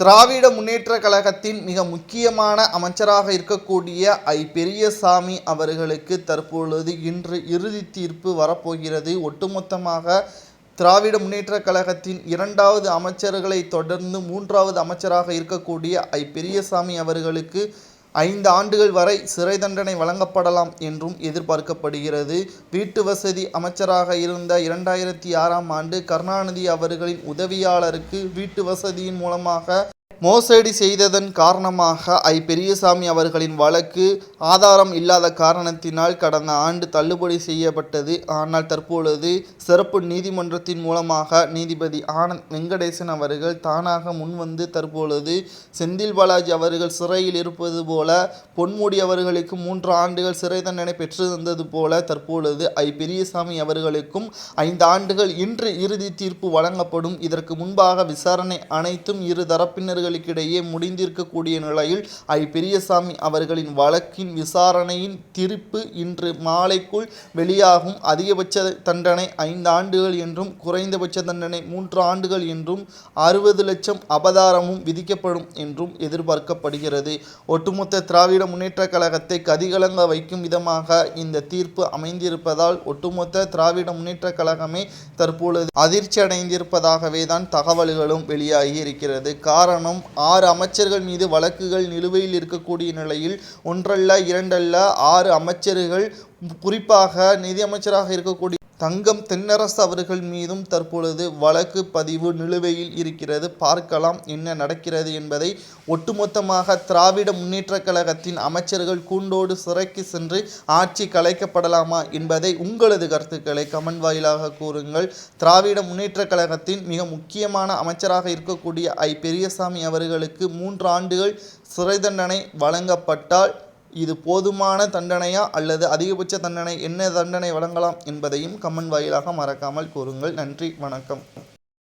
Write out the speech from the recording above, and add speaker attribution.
Speaker 1: திராவிட முன்னேற்ற கழகத்தின் மிக முக்கியமான அமைச்சராக இருக்கக்கூடிய ஐ. பெரியசாமி அவர்களுக்கு தற்பொழுது இன்று இறுதி தீர்ப்பு வரப்போகிறது. ஒட்டுமொத்தமாக திராவிட முன்னேற்ற கழகத்தின் இரண்டாவது அமைச்சர்களை தொடர்ந்து மூன்றாவது அமைச்சராக இருக்கக்கூடிய ஐ. பெரியசாமி அவர்களுக்கு ஐந்து ஆண்டுகள் வரை சிறை தண்டனை வழங்கப்படலாம் என்றும் எதிர்பார்க்கப்படுகிறது. வீட்டு வசதி அமைச்சராக இருந்த இரண்டாயிரத்தி ஆறாம் ஆண்டு கருணாநிதி அவர்களின் உதவியாளருக்கு வீட்டு வசதியின் மூலமாக மோசடி செய்ததன் காரணமாக ஐ. பெரியசாமி அவர்களின் வழக்கு ஆதாரம் இல்லாத காரணத்தினால் கடந்த ஆண்டு தள்ளுபடி செய்யப்பட்டது. ஆனால் தற்பொழுது சிறப்பு நீதிமன்றத்தின் மூலமாக நீதிபதி ஆனந்த் வெங்கடேசன் அவர்கள் தானாக முன்வந்து தற்பொழுது செந்தில் பாலாஜி அவர்கள் சிறையில் இருப்பது போல பொன்முடி அவர்களுக்கு மூன்று ஆண்டுகள் சிறை தண்டனை பெற்றிருந்தது போல தற்பொழுது ஐ. பெரியசாமி அவர்களுக்கும் ஐந்து ஆண்டுகள் இன்று இறுதி தீர்ப்பு வழங்கப்படும். இதற்கு முன்பாக விசாரணை அனைத்தும் இரு தரப்பினர்கள் தரப்பினர்களுக்கிடையே முடிந்திருக்கக்கூடிய நிலையில் ஐ பெரியசாமி அவர்களின் வழக்கின் விசாரணையின் திருப்பு இன்று மாலைக்குள் வெளியாகும். அதிகபட்ச தண்டனை ஐந்து ஆண்டுகள் என்றும் குறைந்தபட்ச தண்டனை மூன்று ஆண்டுகள் என்றும் அறுபது லட்சம் அபதாரமும் விதிக்கப்படும் என்றும் எதிர்பார்க்கப்படுகிறது. ஒட்டுமொத்த திராவிட முன்னேற்ற கழகத்தை கதிகலங்க வைக்கும் விதமாக இந்த தீர்ப்பு அமைந்திருப்பதால் ஒட்டுமொத்த திராவிட முன்னேற்ற கழகமே தற்பொழுது அதிர்ச்சி அடைந்திருப்பதாகவே தான் தகவல்களும் வெளியாகி இருக்கிறது. காரணம் ஆறு அமைச்சர்கள் மீது வழக்குகள் நிலுவையில் இருக்கக்கூடிய நிலையில் ஒன்றல்ல இரண்டல்ல ஆறு அமைச்சர்கள் குறிப்பாக நிதியமைச்சராக இருக்கக்கூடிய தங்கம் தென்னரசு அவர்கள் மீதும் தற்பொழுது வழக்கு பதிவு நிலுவையில் இருக்கிறது. பார்க்கலாம் என்ன நடக்கிறது என்பதை ஒட்டுமொத்தமாக திராவிட முன்னேற்ற கழகத்தின் அமைச்சர்கள் கூண்டோடு சிறைக்கு சென்று ஆட்சி கலைக்கப்படலாமா என்பதை உங்களது கருத்துக்களை கமெண்ட் வாயிலாக கூறுங்கள். திராவிட முன்னேற்ற கழகத்தின் மிக முக்கியமான அமைச்சராக இருக்கக்கூடிய ஐ. பெரியசாமி அவர்களுக்கு மூன்று ஆண்டுகள் சிறை தண்டனை வழங்கப்பட்டால் இது போதுமான தண்டனையா அல்லது அதிகபட்ச தண்டனை என்ன தண்டனை வழங்கலாம் என்பதையும் கமெண்ட் வாயிலாக மறக்காமல் கூறுங்கள். நன்றி வணக்கம்.